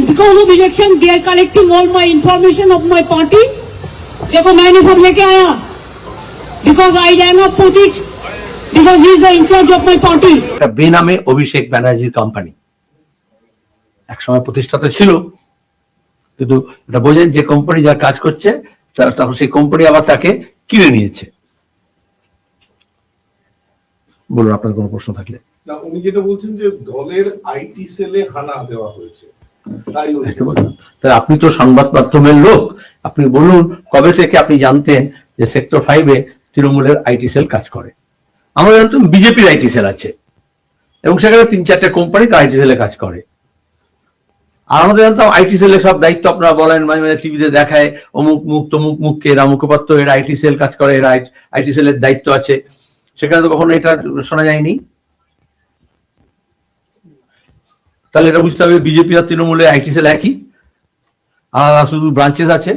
And because of election, they are collecting all my information of my party. देखो मैंने सब लेके आया because I rang up Pratik because he is the in charge of my party. একটা বেনামে অভিষেক ব্যানার্জির company একসময় প্রতিষ্ঠাতা ছিল কিন্তু এটা বোঝেন যে কোম্পানি যা কাজ করছে তার- তখন সেই কোম্পানি আবার তাকে কিনে নিয়েছে বলুন আপনার কোনো প্রশ্ন থাকলে না উনি যেটা বলছেন যে দলের আইটি সেলে হানা দেওয়া হয়েছে আপনি তো সংবাদ মাধ্যমের লোক, আপনি বলুন কবে থেকে আপনি জানতেন যে সেক্টর ফাইভে তৃণমূলের আইটি সেল কাজ করে। আমরা জানতাম বিজেপির আইটি সেল আছে। এবং সেখানে তিন চারটে কোম্পানি তার আইটি সেলে কাজ করে। আর আমাদের জানতাম আইটি সেলের সব দায়িত্ব আপনারা বলেন, মাঝে মাঝে টিভিতে দেখায়, অমুক মুখ, তমুক মুখকে এরা মুখপাত্র এরা আইটি সেল কাজ করে, এরা আইটি সেলের দায়িত্ব আছে। সেখানে তো কখনো এটা শোনা যায়নি। তাহলে এটা বুঝতে হবে বিজেপি আর তৃণমূলের আইটি সেল একই? আলাদা শুধু ব্রাঞ্চেস আছে?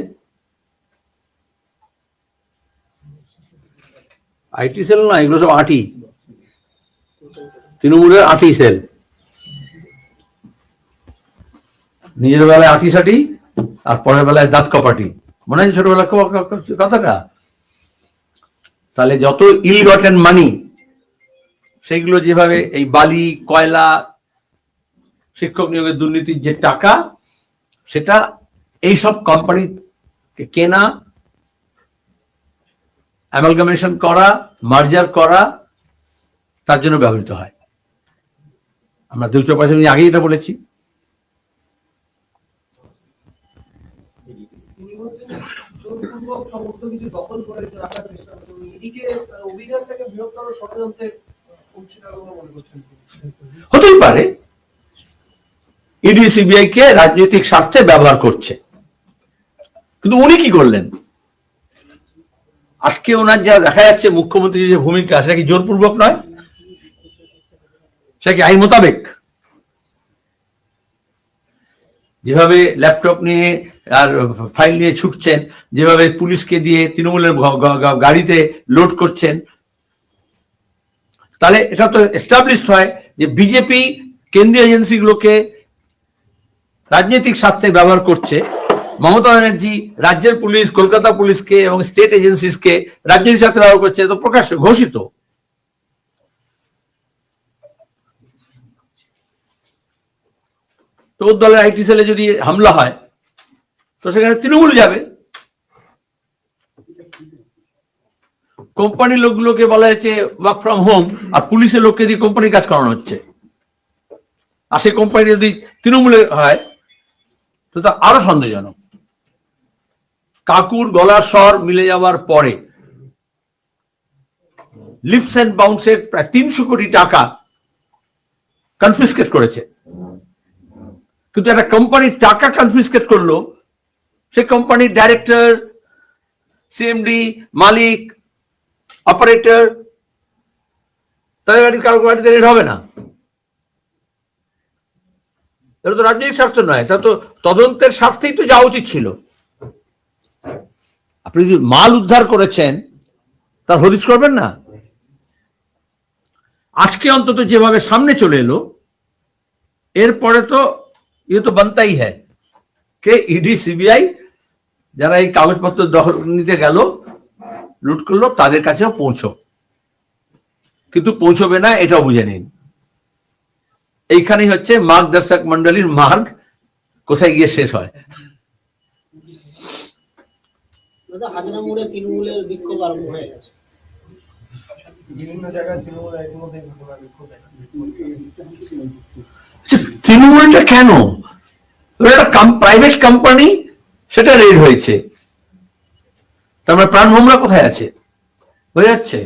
আইটি সেল না, এগুলো সব আটি তৃণমূলের আটি সেল নিজের বেলায় আটি সাটি, আর পরের বেলায় দাঁত কপাটি। মনে আছে ছোটবেলা কথাটা? তাহলে যত ইল গটেন মানি সেইগুলো যেভাবে এই বালি, কয়লা শিক্ষক নিয়োগের দুর্নীতির যে টাকা সেটা এই সব কোম্পানি কেনা অ্যামালগামেশন করা মার্জার করা তার জন্য ব্যবহৃত হয়। আমরা দুশো পয়সা নিয়ে আগেই এটা বলেছি। হতেই পারে। ইডি, সিবিআই কে রাজনৈতিক স্বার্থে ব্যবহার করছে। কিন্তু উনি কি করলেন? আজকে ওনার যা দেখা যাচ্ছে, মুখ্যমন্ত্রীর যে ভূমিকা, সেটা কি জোরপূর্বক নয়? সেটা কি আইন মোতাবেক? যেভাবে ল্যাপটপ নিয়ে আর ফাইল নিয়ে ছুটছেন, যেভাবে পুলিশকে দিয়ে তৃণমূলের গাড়িতে লোড করছেন, তাহলে এটা তো এস্টাবলিশড হয় যে বিজেপি কেন্দ্রীয় এজেন্সিগুলোকে রাজনৈতিক স্বার্থে ব্যবহার করছে। মমতা ব্যানার্জি রাজ্যের পুলিশ, কলকাতা পুলিশকে এবং স্টেট এজেন্সিসকে রাজনৈতিক স্বার্থে ব্যবহার করছে তো প্রকাশ্য ঘোষিত। তো দলের আইটি সেলে যদি হামলা হয়, তো সেখানে তৃণমূল যাবে। কোম্পানির লোকগুলোকে বলা হয়েছে ওয়ার্ক ফ্রম হোম আর পুলিশের লোককে দিয়ে কোম্পানির কাজ করানো হচ্ছে। আর সেই কোম্পানি যদি তৃণমূলের হয় তো তা আরও সন্দেহজনক। কাকুর গলার স্বর মিলে যাওয়ার পরে লিপস অ্যান্ড বাউন্সের প্রায় তিনশো কোটি টাকা কনফিসকেট করেছে। কিন্তু একটা কোম্পানির টাকা কনফিসকেট করল, সে কোম্পানির ডাইরেক্টর সিএমডি মালিক অপারেটর তাদের কারও রেট হবে না। এটা তো রাজনৈতিক স্বার্থ নয় তা তো তদন্তের স্বার্থেই তো যাওয়া উচিত ছিল। আপনি যদি মাল উদ্ধার করেছেন, তার হদিস করবেন না? আজকে অন্তত যেভাবে সামনে চলে এলো, এরপরে তো ইয়ে তো বানতাই হ্যাঁ কে? ইডি, সিবিআই, যারা এই কাগজপত্র দখল নিতে গেল, লুট করল, তাদের কাছেও পৌঁছো। কিন্তু পৌঁছবে না, এটাও বুঝে নিন। এইখানেই হচ্ছে মার্গদর্শক মন্ডলীর মার্গ কোথায় গিয়ে শেষ হয়? তৃণমূলটা কেন? একটা প্রাইভেট কোম্পানি সেটা রেড হয়েছে। তারপরে প্রাণ ভোমরা কোথায় আছে? হয়ে যাচ্ছে?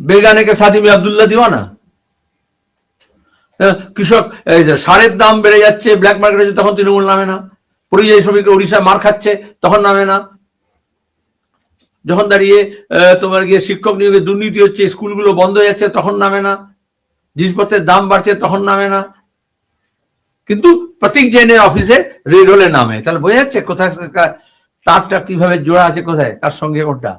বেগানে কে সাথী আবদুল্লাহ দিওয়ানা? আহ, কৃষক এই যে সারের দাম বেড়ে যাচ্ছে ব্ল্যাক মার্কেট তখন তৃণমূল নামে না। পরিযায়ী শ্রমিক উড়িষ্যায় মার খাচ্ছে তখন নামে না। যখন দাঁড়িয়ে তোমার গিয়ে শিক্ষক নিয়োগে দুর্নীতি হচ্ছে স্কুলগুলো বন্ধ হয়ে যাচ্ছে তখন নামে না। জিনিসপত্রের দাম বাড়ছে তখন নামে না। কিন্তু প্রতীক জৈনের অফিসে রেড হলে নামে। তাহলে বোঝা যাচ্ছে কোথায় তারটা কীভাবে জোড়া আছে কোথায় কার সঙ্গে কোনটা?